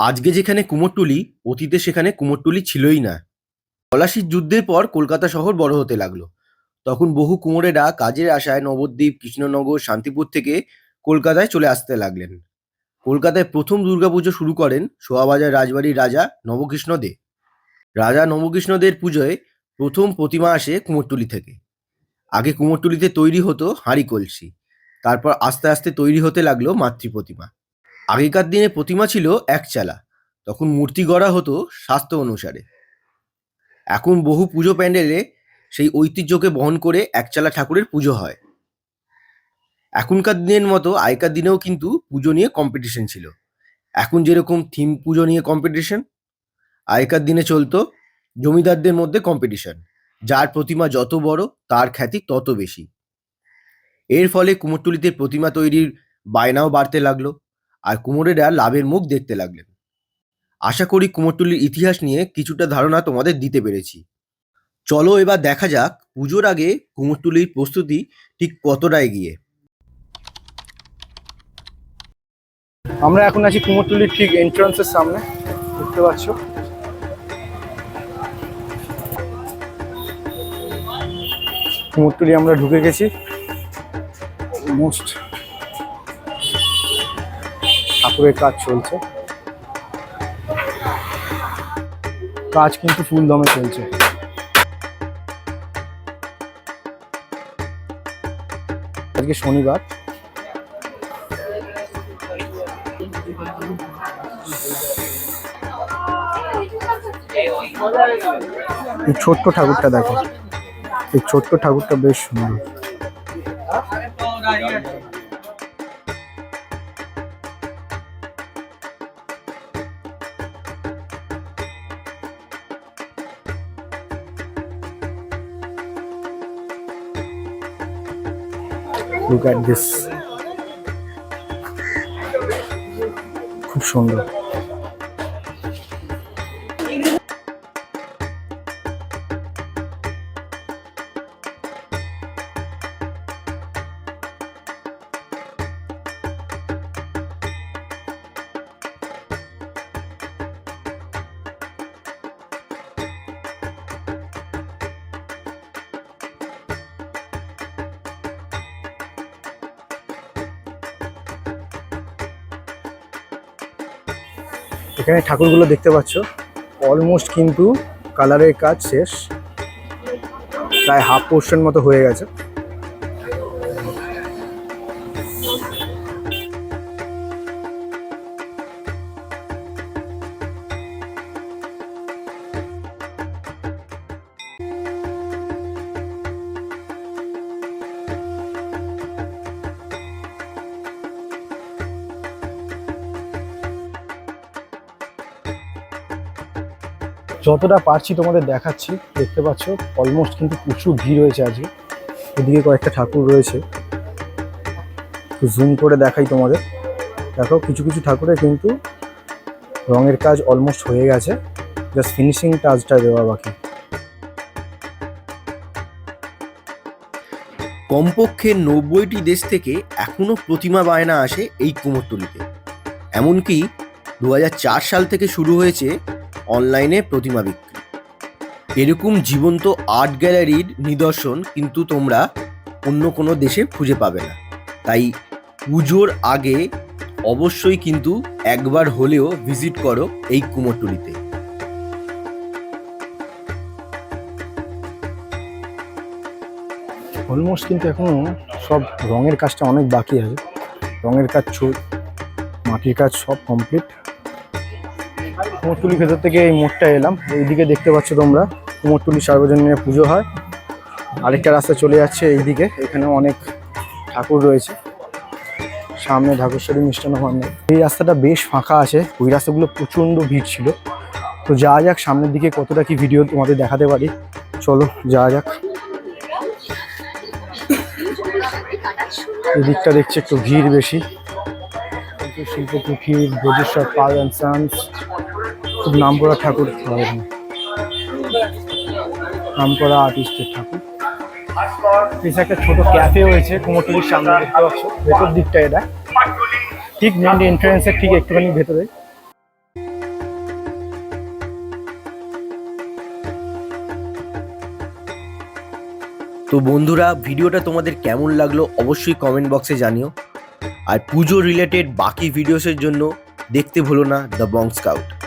আজকে যেখানে কুমোরটুলি, অতীতে সেখানে কুমোরটুলি ছিলই না। পলাশির যুদ্ধের পর কলকাতা শহর বড় হতে লাগল। তখন বহু কুমোরেরা কাজের আশায় নবদ্বীপ, কৃষ্ণনগর, শান্তিপুর থেকে কলকাতায় চলে আসতে লাগলেন। কলকাতায় প্রথম দুর্গাপুজো শুরু করেন সোয়াবাজার রাজবাড়ির রাজা নবকৃষ্ণ দে। রাজা নবকৃষ্ণ দের পুজোয় প্রথম প্রতিমা আসে কুমোরটুলি থেকে। আগে কুমোরটুলিতে তৈরি হতো হাঁড়ি কলসি। তারপর আস্তে আস্তে তৈরি হতে লাগল মাতৃ প্রতিমা। আগেকার দিনে প্রতিমা ছিল একচালা তখন মূর্তি গড়া হতো স্বাস্থ্য অনুসারে। এখন বহু পুজো প্যান্ডেলে সেই ঐতিহ্যকে বহন করে একচালা ঠাকুরের পুজো হয়। এখনকার দিনের মতো আগেকার দিনেও কিন্তু পুজো নিয়ে কম্পিটিশন ছিল। এখন যেরকম থিম পুজো নিয়ে কম্পিটিশন আগেকার দিনে চলতো জমিদারদের মধ্যে কম্পিটিশন যার প্রতিমা যত বড়, তার খ্যাতি তত বেশি। এর ফলে কুমোরটুলিতে প্রতিমা তৈরির বায়নাও বাড়তে লাগল। আর কুমোরেরা লাভের মুখ দেখতে লাগলেন। আশা করি কুমোরটুলির ইতিহাস নিয়ে কিছুটা ধারণা তোমাদের দিতে পেরেছি। চলো এবার দেখা যাক পুজোর আগে কুমোরটুলির প্রস্তুতি ঠিক কতটা এগিয়ে। আমরা এখন আছি কুমোরটুলির ঠিক এন্ট্রান্সের সামনে, দেখতে পাচ্ছ? কুমোরটুলি আমরা ঢুকে গেছি। মোস্ট ঠাকুরের কাজ চলছে। কাজ কিন্তু ফুল দমে চলছে। আজকে শনিবার। এই ছোট্ট ঠাকুরটা দেখো। এই ছোট্ট ঠাকুরটা বেশ সুন্দর। লুক অ্যাট খুব সুন্দর। এখানে ঠাকুরগুলো দেখতে পাচ্ছ। অলমোস্ট কিন্তু কালারের কাজ শেষ। প্রায় হাফ পোর্শন মতো হয়ে গেছে। যতটা পারছি তোমাদের দেখাচ্ছি, দেখতে পাচ্ছ অলমোস্ট কিন্তু প্রচুর ভিড় হয়েছে আজকে। এদিকে কয়েকটা ঠাকুর রয়েছে। জুম করে দেখাই তোমাদের। দেখো, কিছু কিছু ঠাকুরে কিন্তু রঙের কাজ অলমোস্ট হয়ে গেছে। জাস্ট ফিনিশিং টাচটা দেওয়া বাকি। কমপক্ষে নব্বইটি দেশ থেকে এখনও প্রতিমা বায়না আসে এই কুমোরটুলিতে। এমনকি দু সাল থেকে শুরু হয়েছে অনলাইনে প্রতিমা বিক্রি। এরকম জীবন্ত আর্ট গ্যালারির নিদর্শন কিন্তু তোমরা অন্য কোনো দেশে খুঁজে পাবে না। তাই পুজোর আগে অবশ্যই কিন্তু একবার হলেও ভিজিট করো এই কুমোরটুলিতে। অলমোস্ট কিন্তু এখনও সব রঙের কাজটা অনেক বাকি আছে। রঙের কাজ মাটির কাজ সব কমপ্লিট কুমোরটুলি ভেতর থেকে এই মোড়টা এলাম। এইদিকে দেখতে পাচ্ছ তোমরা কুমোরটুলি সার্বজনীন পুজো হয়। আরেকটা রাস্তা চলে যাচ্ছে এইদিকে, এখানে অনেক ঠাকুর রয়েছে। সামনে ঢাকেশ্বরী মিষ্টান্ন ভান্ডার এই রাস্তাটা বেশ ফাঁকা আছে, ওই রাস্তাগুলো প্রচণ্ড ভিড় ছিল। তো যাওয়া যাক, সামনের দিকে কতটা কি ভিডিও তোমাদের দেখাতে পারি। চলো, যাওয়া যাক। এদিকটা দেখছি একটু ভিড় বেশি। শিল্প শিল্পকুঠি ব্রজেশ্বর পাল অ্যান্ড সান্স। খুব নাম করা ঠাকুর হয় এখানে। নাম করা আর্টিস্টের ঠাকুর। পিছনে একটা ছোট ক্যাফে হয়েছে, কুমোরটুলির সামনে দেখতে পাচ্ছ। ভেতর দিকটা এটা। ঠিক মেন এন্ট্রেন্সের ঠিক একটুখানি ভেতরে তো বন্ধুরা, ভিডিওটা তোমাদের কেমন লাগল অবশ্যই কমেন্ট বক্সে জানিও। আর পুজো রিলেটেড বাকি ভিডিওসের জন্য দেখতে ভুলো না দ্য বংস স্কাউট